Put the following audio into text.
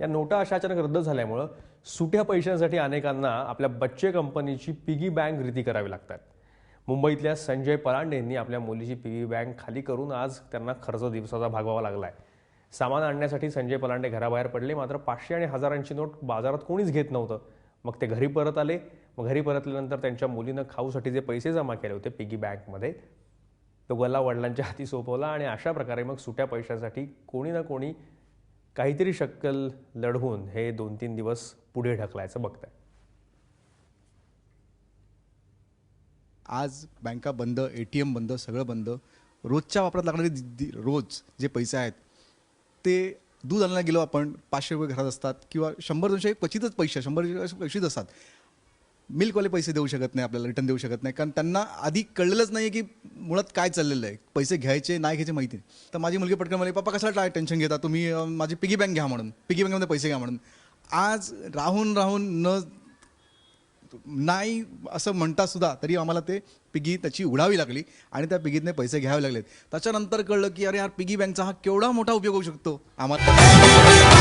या नोटा अशा अचानक रद्द झाल्यामुळं सुट्या पैशांसाठी अनेकांना आपल्या बच्चे कंपनीची पिगी बँक रीती करावी लागतात. मुंबईतल्या संजय परांडे यांनी आपल्या मुलीची पिगी बँक खाली करून आज त्यांना खर्च दिवसाचा भागवावा लागलाय. सामान आणण्यासाठी संजय पलांडे घराबाहेर पडले मात्र पाचशे आणि हजारांची नोट बाजारात कोणीच घेत नव्हतं. मग ते घरी परत आले. मग घरी परतल्यानंतर त्यांच्या मुलीनं खाऊसाठी जे पैसे जमा केले होते पिगी बँकमध्ये तो गल्ला वडिलांच्या हाती सोपवला आणि अशा प्रकारे मग सुट्या पैशासाठी कोणी ना कोणी काहीतरी शक्कल लढवून हे दोन तीन दिवस पुढे ढकलायचं बघताय. आज बँका बंद ए टी एम बंद सगळं बंद. रोजच्या वापरात लागणारे रोज जे पैसे आहेत ते दूध आणायला गेलो आपण पाचशे रुपये घरात असतात किंवा शंभर दोनशे क्वचितच पैसे शंभर असे क्वचित असतात. मिल्कवाले पैसे देऊ शकत नाही आपल्याला रिटर्न देऊ शकत नाही. कारण त्यांना आधी कळलेलंच नाही की मुळात काय चाललेलं आहे? पैसे घ्यायचे नाही घ्यायचे माहिती नाही. तर माझी मुलगी पटकन म्हणली पप्पा कशाला काय टेन्शन घेता? तुम्ही अं, माझी पिगी बँक घ्या म्हणून. पिगी बँकमध्ये पैसे घ्या म्हणून. आज राहून राहून न नाही असं म्हणता सुद्धा तरी आम्हाला ते पिगी त्याची उडावी लागली आणि त्या पिगीतने पैसे घ्यावे लागलेत. त्याच्यानंतर कळलं की अरे यार पिगी बँकचा हा केवढा मोठा उपयोग होऊ शकतो? आम्हाला